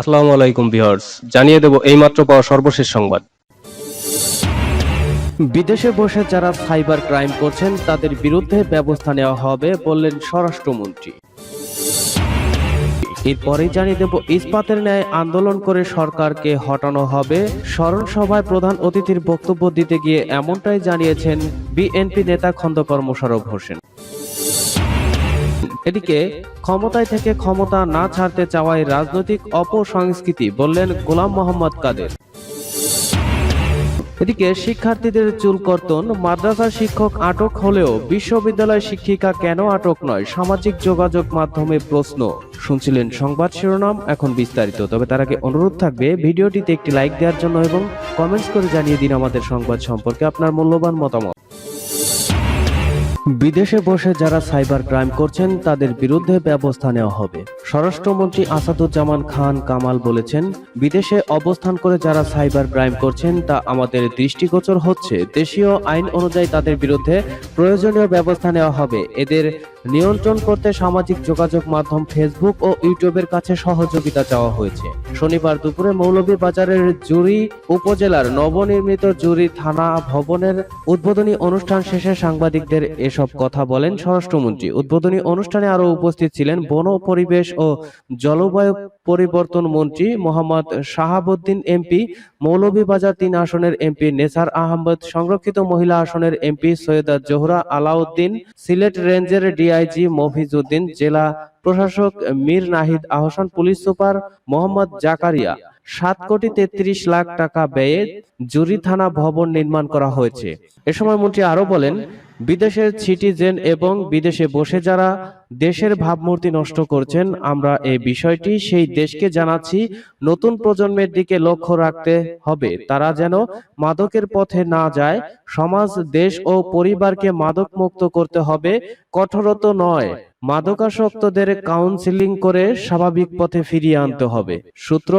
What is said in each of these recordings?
আসসালামু আলাইকুম ভিউয়ার্স, জানিয়ে দেব এইমাত্র পাওয়া সর্বশেষ সংবাদ। বিদেশে বসে যারা সাইবার ক্রাইম করছেন, তাদের বিরুদ্ধে ব্যবস্থা নেওয়া হবে বললেন স্বরাষ্ট্রমন্ত্রী। এরপরেই জানিয়ে দেব, ইস্পাতের ন্যায় আন্দোলন করে সরকারকে হটানো হবে। স্মরণ সভায় প্রধান অতিথির বক্তব্য দিতে গিয়ে এমনটাই জানিয়েছেন বিএনপি নেতা খন্দকার মোশাররফ হোসেন। এদিকে ক্ষমতায় থেকে ক্ষমতা না ছাড়তে চাওয়ায় রাজনৈতিক অপসংস্কৃতি বললেন গোলাম মোহাম্মদ কাদের। এদিকে শিক্ষার্থীদের চুল কর্তন মাদ্রাসার শিক্ষক আটক হলেও বিশ্ববিদ্যালয় শিক্ষিকা কেন আটক নয়? সামাজিক যোগাযোগ মাধ্যমে প্রশ্ন। শুনছিলেন সংবাদ শিরোনাম, এখন বিস্তারিত। তবে তার আগে অনুরোধ থাকবে, ভিডিওটিতে একটি লাইক দেওয়ার জন্য এবং কমেন্টস করে জানিয়ে দিন আমাদের সংবাদ সম্পর্কে আপনার মূল্যবান মতামত। বিদেশে বসে যারা সাইবার ক্রাইম করছেন, তাদের বিরুদ্ধে ব্যবস্থা নেওয়া হবে। স্বরাষ্ট্রমন্ত্রী আসাদুজ্জামান খান কামাল বলেছেন, বিদেশে অবস্থান করে যারা সাইবার ক্রাইম করছেন, তা আমাদের দৃষ্টিগোচর হচ্ছে। দেশীয় আইন অনুযায়ী তাদের বিরুদ্ধে প্রয়োজনীয় ব্যবস্থা নেওয়া হবে। এদের নিয়ন্ত্রণ করতে সামাজিক যোগাযোগ মাধ্যম ফেসবুক ও ইউটিউবের কাছে সহযোগিতা চাওয়া হয়েছে। শনিবার দুপুরে মৌলভীবাজারের জুরি উপজেলার নবনির্মিত জুরি থানা ভবনের উদ্বোধনী অনুষ্ঠান শেষে সাংবাদিকদের এসব কথা বলেন স্বরাষ্ট্রমন্ত্রী। উদ্বোধনী অনুষ্ঠানে আরও উপস্থিত ছিলেন বন পরিবেশ ও জলবায়ু পরিবর্তন মন্ত্রী মোহাম্মদ শাহাবুদ্দিন এমপি, মৌলভীবাজার তিন আসনের এমপি নেসার আহমদ, সংরক্ষিত মহিলা আসনের এমপি সৈয়দা জোহরা আলাউদ্দিন, সিলেট রেঞ্জের ডিআইজি মফিজউদ্দিন, জেলা প্রশাসক মীর নাহিদ, আহসান পুলিশ সুপার মোহাম্মদ জাকারিয়া। সাত কোটি তেত্রিশ লাখ টাকা ব্যয়ে জুরি থানা ভবন নির্মাণ করা হয়েছে। এ সময় মন্ত্রী আরও বলেন বিদেশের সিটিজেন এবং বিদেশে বসে যারা দেশের ভাবমূর্তি নষ্ট করছেন, আমরা এই বিষয়টি সেই দেশকে জানাচ্ছি, নতুন প্রজন্মের দিকে লক্ষ্য রাখতে হবে। তারা যেন মাদকের পথে না যায়, সমাজ, দেশ ও পরিবারকে মাদক মুক্ত করতে হবে, কঠোরত নয়। মাদকাসক্তদের কাউন্সিলিং করে স্বাভাবিক পথে ফিরিয়ে আনতে হবে। সূত্র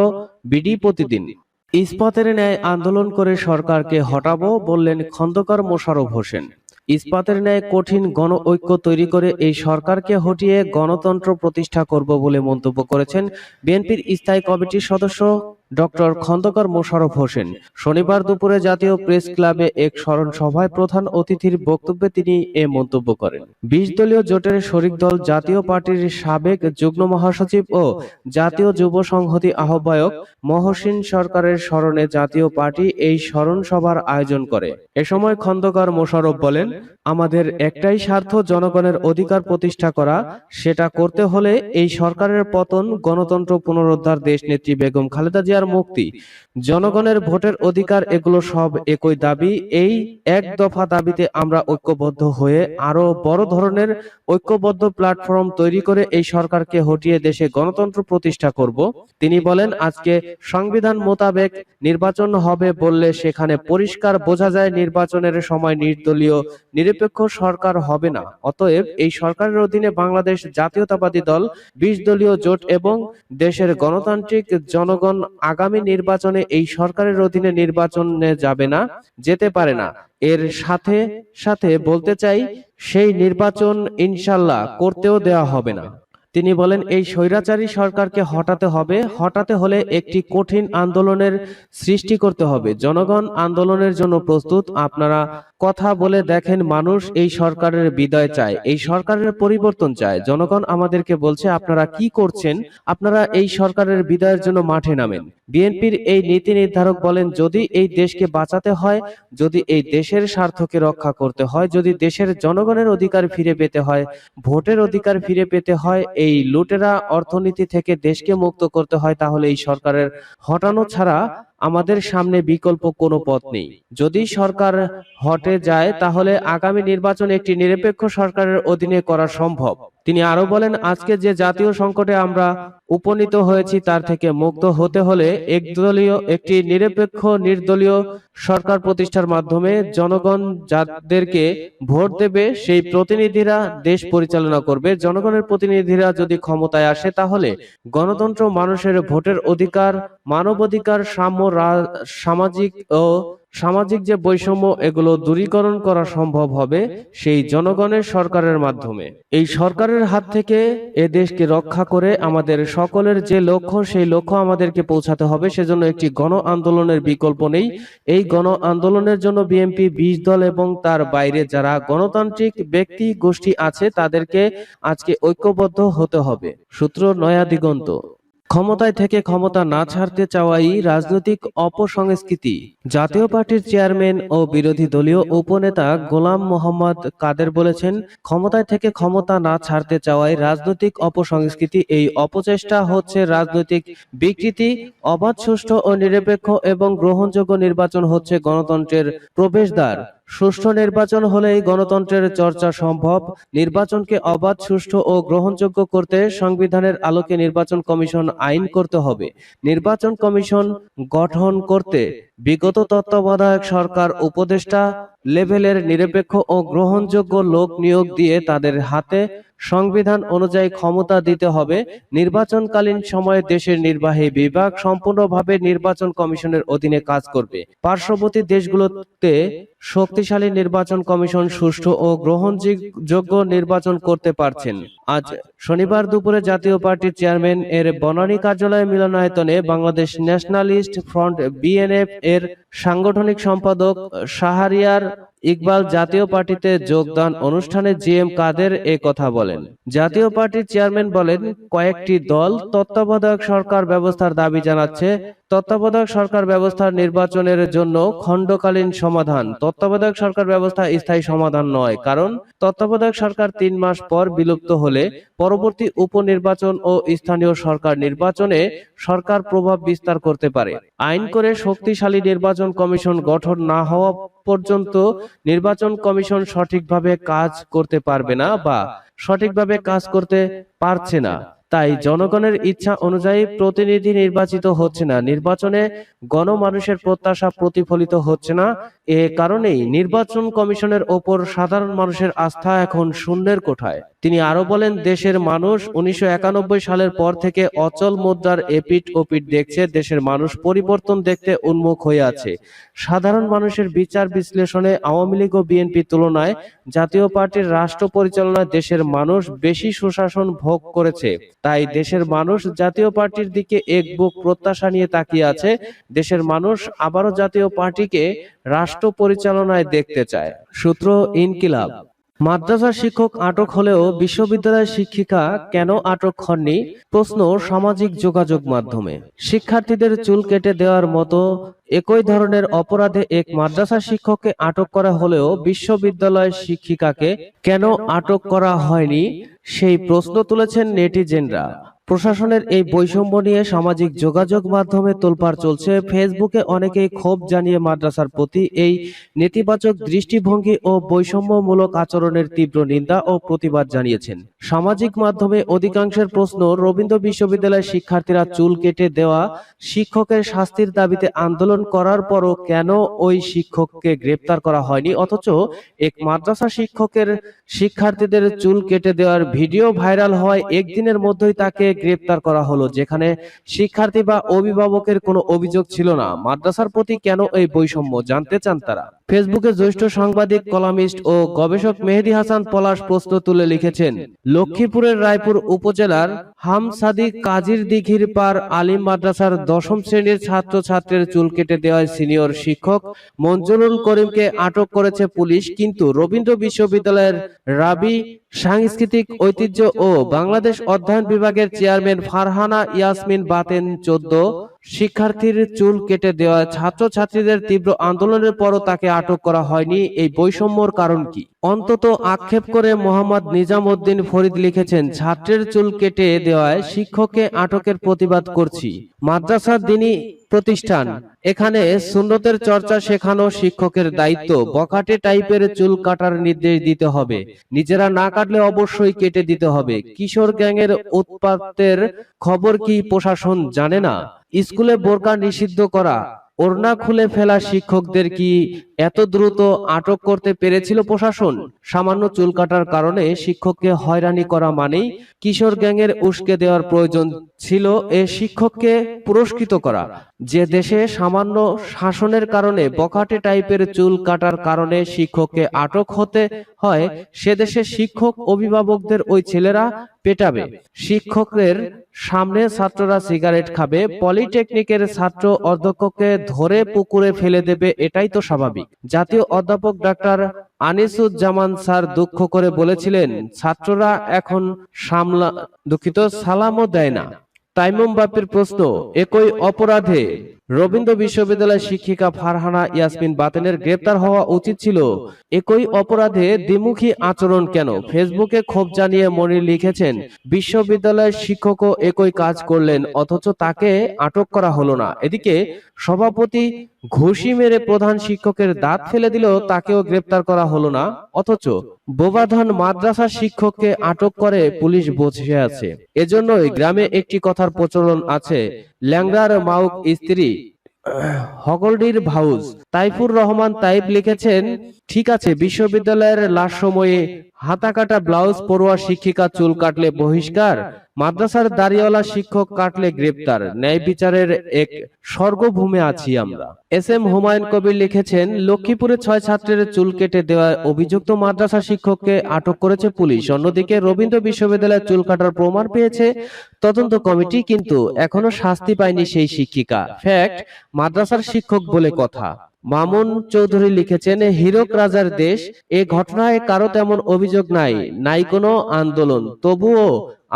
বিডি প্রতিদিন। ইস্পাতের ন্যায় আন্দোলন করে সরকারকে হটাবো বললেন খন্দকার মোশাররফ হোসেন। ইস্পাতের ন্যায় কঠিন গণ ঐক্য তৈরি করে এই সরকারকে হটিয়ে গণতন্ত্র প্রতিষ্ঠা করব বলে মন্তব্য করেছেন বিএনপির স্থায়ী কমিটির সদস্য ডক্টর খন্দকার মোশাররফ হোসেন শনিবার দুপুরে জাতীয় প্রেস ক্লাবে এক স্মরণ সভায় প্রধান অতিথির বক্তব্যে তিনি এ মন্তব্য করেন। বিশ দলীয় জোটের শরিক দল জাতীয় পার্টির সাবেক যুগ্ম মহাসচিব ও জাতীয় যুব সংহতি আহ্বায়ক মহসিন সরকারের স্মরণে জাতীয় পার্টি এই স্মরণ সভার আয়োজন করে। এ সময় খন্দকার মোশারফ বলেন আমাদের একটাই স্বার্থ জনগণের অধিকার প্রতিষ্ঠা করা সেটা করতে হলে এই সরকারের পতন গণতন্ত্র পুনরুদ্ধার দেশ নেত্রী বেগম খালেদা জিয়ার মুক্তি। জনগণের ভোটের অধিকার এগুলো সব একই দাবি। এই এক দফা দাবিতে আমরা ঐক্যবদ্ধ হয়ে আরও বড় ধরনের ঐক্যবদ্ধ প্ল্যাটফর্ম তৈরি করে এই সরকারকে হটিয়ে দেশে গণতন্ত্র প্রতিষ্ঠা করব। তিনি বলেন, আজকে সংবিধান মোতাবেক নির্বাচন হবে বললে সেখানে পরিষ্কার বোঝা যায় নির্বাচনের সময় নির্দলীয়, নিরপেক্ষ সরকার হবে না। অতএব এই সরকারের অধীনে বাংলাদেশ জাতীয়তাবাদী দল, বিশ দলীয় জোট এবং দেশের গণতান্ত্রিক জনগণ আগামী নির্বাচনে এই সরকারের অধীনে নির্বাচনে যাবে না, যেতে পারে না। এর সাথে সাথে বলতে চাই, সেই নির্বাচন ইনশাল্লাহ করতেও দেওয়া হবে না। তিনি বলেন, এই স্বৈরাচারী সরকারকে হটাতে হবে। হটাতে হলে একটি কঠিন আন্দোলনের সৃষ্টি করতে হবে। জনগণ আন্দোলনের জন্য প্রস্তুত। আপনারা কথা বলে দেখেন, মানুষ এই সরকারের বিদায় চায়, এই সরকারের পরিবর্তন চায়। জনগণ আমাদেরকে বলছে, আপনারা কি করছেন? আপনারা এই সরকারের বিদায়ের জন্য মাঠে নামেন। বিএনপির এই নীতি নির্ধারক বলেন যদি এই দেশকে বাঁচাতে হয় যদি এই দেশের স্বার্থকে রক্ষা করতে হয় যদি দেশের জনগণের অধিকার ফিরে পেতে হয় ভোটের অধিকার ফিরে পেতে হয় এই লুটেরা অর্থনীতি থেকে দেশকে মুক্ত করতে হয় তাহলে এই সরকারের হটানো ছাড়া আমাদের সামনে বিকল্প কোনো পথ নেই। যদি সরকার হটে যায় তাহলে আগামী নির্বাচন একটি নিরপেক্ষ সরকারের অধীনে করা সম্ভব। তিনি আরও বলেন, আজকে যে জাতীয় সংকটে আমরা উপনীত হয়েছি তার থেকে মুক্ত হতে হলে একদলীয়, একটি নিরপেক্ষ, নির্দলীয় সরকার প্রতিষ্ঠার মাধ্যমে জনগণ যাদেরকে ভোট দেবে, সেই প্রতিনিধিরা দেশ পরিচালনা করবে। জনগণের প্রতিনিধিরা যদি ক্ষমতায় আসে, তাহলে গণতন্ত্র মানুষের ভোটের অধিকার, মানবাধিকার, সাম্য সামাজিক ও সামাজিক যে বৈষম্য এগুলো দূরীকরণ করা সম্ভব হবে সেই জনগণের সরকারের মাধ্যমে। এই সরকারের হাত থেকে এ দেশকে রক্ষা করে আমাদের সকলের যে লক্ষ্য, সেই লক্ষ্য আমাদেরকে পৌঁছাতে হবে। সেজন্য একটি গণ আন্দোলনের বিকল্প নেই। এই গণ আন্দোলনের জন্য বিএনপি, বিশ দল এবং তার বাইরে যারা গণতান্ত্রিক ব্যক্তি গোষ্ঠী আছে, তাদেরকে আজকে ঐক্যবদ্ধ হতে হবে। সূত্র নয়া দিগন্ত। ক্ষমতায় থেকে ক্ষমতা না ছাড়তে চাওয়াই রাজনৈতিক অপসংস্কৃতি। জাতীয় পার্টির চেয়ারম্যান ও বিরোধী দলীয় উপনেতা গোলাম মোহাম্মদ কাদের বলেছেন, ক্ষমতায় থেকে ক্ষমতা না ছাড়তে চাওয়াই রাজনৈতিক অপসংস্কৃতি। এই অপচেষ্টা হচ্ছে রাজনৈতিক বিকৃতি, অবাধ, সুষ্ঠু ও নিরপেক্ষ এবং গ্রহণযোগ্য নির্বাচন হচ্ছে গণতন্ত্রের প্রবেশদ্বার। সুষ্ঠু নির্বাচন হলেই গণতন্ত্রের চর্চা সম্ভব। নির্বাচনকে অবাধ, সুষ্ঠু ও গ্রহণযোগ্য করতে সংবিধানের আলোকে নির্বাচন কমিশন আইন করতে হবে। নির্বাচন কমিশন গঠন করতে বিগত তত্ত্বাবধায়ক সরকার উপদেষ্টা লেভেলের নিরপেক্ষ ও গ্রহণযোগ্য লোক নিয়োগ দিয়ে তাদের হাতে সংবিধান অনুযায়ী ক্ষমতা দিতে হবে। নির্বাচনকালীন সময়ে দেশের নির্বাহী বিভাগ সম্পূর্ণভাবে নির্বাচন কমিশনের অধীনে কাজ করবে। পার্শ্ববর্তী দেশগুলোতে শক্তিশালী নির্বাচন কমিশন সুষ্ঠু ও গ্রহণযোগ্য নির্বাচন করতে পারছেন। আজ শনিবার দুপুরে জাতীয় পার্টির চেয়ারম্যান এর বনানী কার্যালয় মিলনায়তনে বাংলাদেশ ন্যাশনালিস্ট ফ্রন্ট বিএনএফ এর সাংগঠনিক সম্পাদক শাহরিয়ার ইকবাল জাতীয় পার্টিতে যোগদান অনুষ্ঠানে জি এম কাদের এ কথা বলেন। জাতীয় পার্টির চেয়ারম্যান বলেন, কয়েকটি দল তত্ত্বাবধায়ক সরকার ব্যবস্থার দাবি জানাচ্ছে তত্ত্বাবধায়ক সরকার ব্যবস্থার নির্বাচনের জন্য খণ্ডকালীন সমাধান। তত্ত্বাবধায়ক সরকার ব্যবস্থা স্থায়ী সমাধান নয়, কারণ তত্ত্বাবধায়ক সরকার তিন মাস পর বিলুপ্ত হলে পরবর্তী উপনির্বাচন ও স্থানীয় সরকার নির্বাচনে সরকার প্রভাব বিস্তার করতে পারে। আইন করে শক্তিশালী নির্বাচন কমিশন গঠন না হওয়া পর্যন্ত নির্বাচন কমিশন সঠিকভাবে কাজ করতে পারবে না বা সঠিকভাবে কাজ করতে পারছে না। তাই জনগণের ইচ্ছা অনুযায়ী প্রতিনিধি নির্বাচিত হচ্ছে না। নির্বাচনে গণমানুষের প্রত্যাশা প্রতিফলিত হচ্ছে না। এ কারণেই নির্বাচন কমিশনের ওপর সাধারণ মানুষের আস্থা এখন শূন্যের কোঠায়। তিনি আরও বলেন, দেশের মানুষ উনিশশো একানব্বই সালের পর থেকে অচল মুদ্রার এপিট ওপিট দেখছে, দেশের মানুষ পরিবর্তন দেখতে উন্মুখ হয়ে আছে। সাধারণ মানুষের বিচার বিশ্লেষণে আওয়ামী লীগ ও বিএনপি তুলনায় জাতীয় পার্টির রাষ্ট্র পরিচালনায় দেশের মানুষ বেশি সুশাসন ভোগ করেছে। তাই দেশের মানুষ জাতীয় পার্টির দিকে এক বুক প্রত্যাশা নিয়ে তাকিয়ে আছে, দেশের মানুষ আবারও জাতীয় পার্টিকে রাষ্ট্র পরিচালনায় দেখতে চায়। সূত্র ইনকিলাব। মাদ্রাসার শিক্ষক আটক হলেও বিশ্ববিদ্যালয়ের শিক্ষিকা কেন আটক হননি? প্রশ্ন সামাজিক যোগাযোগ মাধ্যমে। শিক্ষার্থীদের চুল কেটে দেওয়ার মতো একই ধরনের অপরাধে এক মাদ্রাসা শিক্ষককে আটক করা হলেও বিশ্ববিদ্যালয়ের শিক্ষিকাকে কেন আটক করা হয়নি? সেই প্রশ্ন তুলেছেন নেটিজেনরা। প্রশাসনের এই বৈষম্য নিয়ে সামাজিক যোগাযোগ মাধ্যমে তোলপাড় চলছে। ফেসবুকে অনেকেই ক্ষোভ জানিয়ে মাদ্রাসার প্রতি এই নেতিবাচক দৃষ্টিভঙ্গি ও বৈষম্যমূলক আচরণের তীব্র নিন্দা ও প্রতিবাদ জানিয়েছেন। সামাজিক মাধ্যমে অধিকাংশের প্রশ্ন, রবীন্দ্র বিশ্ববিদ্যালয়ের শিক্ষার্থীরা চুল কেটে দেওয়া, শিক্ষকের শাস্তির দাবিতে আন্দোলন করার পরও কেন ওই শিক্ষককে গ্রেপ্তার করা হয়নি? অথচ এক মাদ্রাসা শিক্ষকের শিক্ষার্থীদের চুল কেটে দেওয়ার ভিডিও ভাইরাল হয় একদিনের মধ্যেই তাকে গ্রেপ্তার করা হলো, যেখানে শিক্ষার্থী বা অভিভাবকের কোনো অভিযোগ ছিল না। মাদ্রাসার প্রতি কেন এই বৈষম্য? জানতে চান তারা। ফেসবুকে জ্যেষ্ঠ সাংবাদিক, কলামিস্ট ও গবেষক মেহেদি হাসান পলাশ প্রশ্ন তুলে লিখেছেন, লক্ষ্মীপুরের রায়পুর উপজেলার হামসাদি কাজীর দিঘির পার আলিম মাদ্রাসার দশম শ্রেণির ছাত্র ছাত্রের চুল কেটে দেওয়ায় সিনিয়র শিক্ষক মঞ্জুরুল করিমকে আটক করেছে পুলিশ, কিন্তু রবীন্দ্র বিশ্ববিদ্যালয়ের রাবি সাংস্কৃতিক ঐতিহ্য ও বাংলাদেশ অধ্যয়ন বিভাগের চেয়ারম্যান ফারহানা ইয়াসমিন বাতেন চোদ্দ শিক্ষার্থীর চুল কেটে দেওয়া ছাত্রছাত্রীদের তীব্র আন্দোলনের পরও তাকে আটক করা হয়নি। এই বৈষম্যর কারণ কি? অন্তত আক্ষেপ করে মোহাম্মদ নিজাম উদ্দিন ফরিদ লিখেছেন, ছাত্রের চুল কেটে দেওয়ায় শিক্ষককে আটকের প্রতিবাদ করছি। মাদ্রাসার দিনই প্রতিষ্ঠান, এখানে সুন্নতের চর্চা শেখানো শিক্ষকের দায়িত্ব। বকাটে টাইপের চুল কাটার নির্দেশ দিতে হবে। নিজেরা না কাটলে অবশ্যই কেটে দিতে হবে। কিশোর গ্যাংয়ের উৎপাতের খবর কি প্রশাসন জানে না? স্কুলে বোরকা নিষিদ্ধ করা ওড়না খুলে ফেলা শিক্ষকদের কি এত দ্রুত আটক করতে পেরেছিল প্রশাসন? সামান্য চুল কাটার কারণে শিক্ষককে হয়রানি করা মানেই কিশোর গ্যাংয়ের উস্কে দেওয়ার প্রয়োজন ছিল এ শিক্ষককে পুরস্কৃত করা। যে দেশে সামান্য শাসনের কারণে বখাটে টাইপের চুল কাটার কারণে শিক্ষককে আটক হতে হয়। সে দেশে শিক্ষক অভিভাবকদের ওই ছেলেরা পেটাবে। শিক্ষকের সামনে ছাত্ররা সিগারেট খাবে পলিটেকনিকের ছাত্র অধ্যক্ষকে ধরে পুকুরে ফেলে দেবে এটাই তো স্বাভাবিক। জাতীয় অধ্যাপক ডাক্তার আনিসুজ্জামান স্যার দুঃখ করে বলেছিলেন ছাত্ররা এখন সামলা দুঃখিত সালামও দেয় না। তাইমুম বাপির প্রশ্ন একই অপরাধে রবীন্দ্র বিশ্ববিদ্যালয়ের শিক্ষিকা ফারহানা ইয়াসমিন বাতেনের গ্রেপ্তার হওয়া উচিত ছিল। একই অপরাধে দ্বিমুখী আচরণ কেন? ফেসবুকে ক্ষোভ জানিয়ে মনির লিখেছেন, বিশ্ববিদ্যালয়ের শিক্ষকও একই কাজ করলেন, অথচ তাকে আটক করা হলো না। এদিকে সভাপতি ঘুষি মেরে প্রধান শিক্ষকের দাঁত ফেলে দিলেও তাকেও গ্রেপ্তার করা হলো না, অথচ বোবাধন মাদ্রাসা শিক্ষককে আটক করে পুলিশ বসে আছে। এজন্যই গ্রামে একটি কথার প্রচলন আছে, ল্যাংড়ার মাউক স্ত্রী হগলডির ভাউজ তাইফুর রহমান তাইফ লিখেছেন ঠিক আছে বিশ্ববিদ্যালয়ের লাশ সময়ে হাতা কাটা ব্লাউজ পড়ুয়া শিক্ষিকা চুল কাটলে বহিষ্কার মাদ্রাসার দাড়িওয়ালা শিক্ষক কাটলে গ্রেপ্তার ন্যায় বিচারের এক স্বর্গভূমে আছি আমরা। এস এম হুমায়ুন কবির লিখেছেন লক্ষ্মীপুরে ছয় ছাত্রের চুল কেটে দেওয়ায় অভিযুক্ত মাদ্রাসা শিক্ষককে আটক করেছে পুলিশ। অন্যদিকে রবীন্দ্র বিশ্ববিদ্যালয়ের চুল কাটার প্রমাণ পেয়েছে তদন্ত কমিটি কিন্তু এখনও শাস্তি পায়নি সেই শিক্ষিকা। ফ্যাক্ট মাদ্রাসার শিক্ষক বলে কথা। মামুন চৌধুরী লিখেছেন, হীরক রাজার দেশ, এ ঘটনায় কারও তেমন অভিযোগ নাই নাই কোনো আন্দোলন। তবুও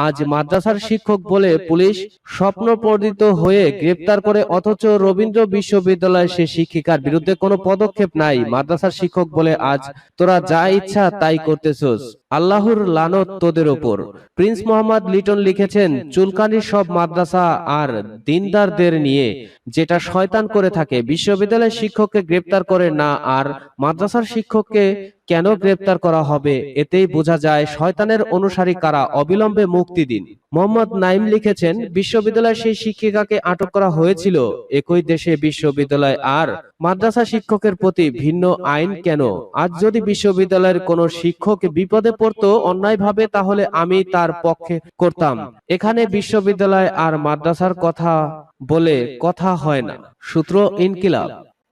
আজ মাদ্রাসার শিক্ষক বলে পুলিশ স্বপ্নপর্দিত হয়ে গ্রেপ্তার করে, অথচ রবীন্দ্র বিশ্ববিদ্যালয়ের সে শিক্ষিকার বিরুদ্ধে কোনো পদক্ষেপ নাই। মাদ্রাসার শিক্ষক বলে, আজ তোরা যা ইচ্ছা তাই করতেছস। আল্লাহর লানত তোদের ওপর প্রিন্স মোহাম্মদ লিটন লিখেছেন চুলকানির সব মাদ্রাসা আর দিনদারদের নিয়ে যেটা শয়তান করে থাকে, বিশ্ববিদ্যালয়ের শিক্ষককে গ্রেপ্তার করে না, আর মাদ্রাসার শিক্ষককে কেন গ্রেপ্তার করা হবে? এতেই বোঝা যায় শয়তানের অনুসারী কারা অবিলম্বে মুক্তি দিন। মোহাম্মদ নাইম লিখেছেন, বিশ্ববিদ্যালয়ের সেই শিক্ষিকাকে আটক করা হয়েছিল। একই দেশে বিশ্ববিদ্যালয় আর মাদ্রাসা শিক্ষকের প্রতি ভিন্ন আইন কেন? আজ যদি বিশ্ববিদ্যালয়ের কোনো শিক্ষক বিপদে পড়তো অন্যায়ভাবে, তাহলে আমি তার পক্ষে করতাম। এখানে বিশ্ববিদ্যালয় আর মাদ্রাসার কথা বলে কথা হয় না। সূত্র ইনকিলাব।